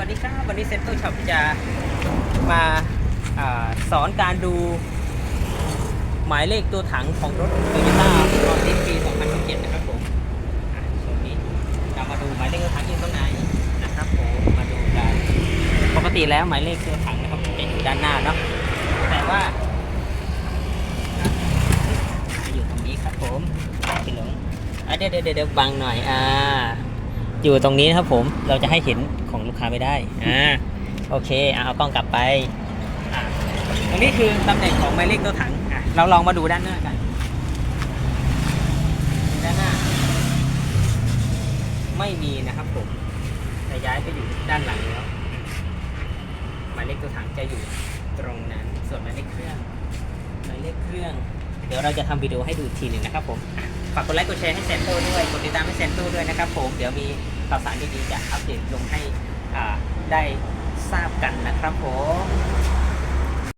วัสดีครับ วันนี้เซ็นเตอร์ช็อปจะมาอาสอนการดู หมายเลขตัวถังของรถ Toyota c o r t e ปี 2017 นะครับผมอะช่วงนี้เรามาดูหมายเลขตัวถังอยู่ตรงไหนนะครับผมมาดูกันปกติแล้วหมายเลขตัวถังนะครับจะอยู่ด้านหน้าเนาะแต่ว่าอะจะอยู่ตรงนี้ครับผมพี่หลงอะเดี๋ยวเดี๋ยวเดี๋ยวบังหน่อยอ่า อยู่ตรงนี้นะครับผมเราจะให้เห็นของลูกค้าไม่ได้อ่าโอเคอะเอากล้องกลับไปอ่าตรงนี้คือตำแหน่งของหมายเลขตัวถังอะเราลองมาดูด้านหน้ากัน ด้านหน้า ไม่มีนะครับผมจะย้ายไปอยู่ด้านหลังแล้วหมายเลขตัวถังจะอยู่ตรงนั้น ส่วนหมายเลขเครื่องหมายเลขเครื่อง เดี๋ยวเราจะทำวิดีโอให้ดูอีกทีหนึ่งนะครับผมอะ ฝากกดไลค์กดแชร์ให้แซนโต้ด้วย กดติดตามให้แซนโต้ด้วยนะครับผม เดี๋ยวมีข่าวสารดีๆจะอัปเดตลงให้ได้ทราบกันนะครับผม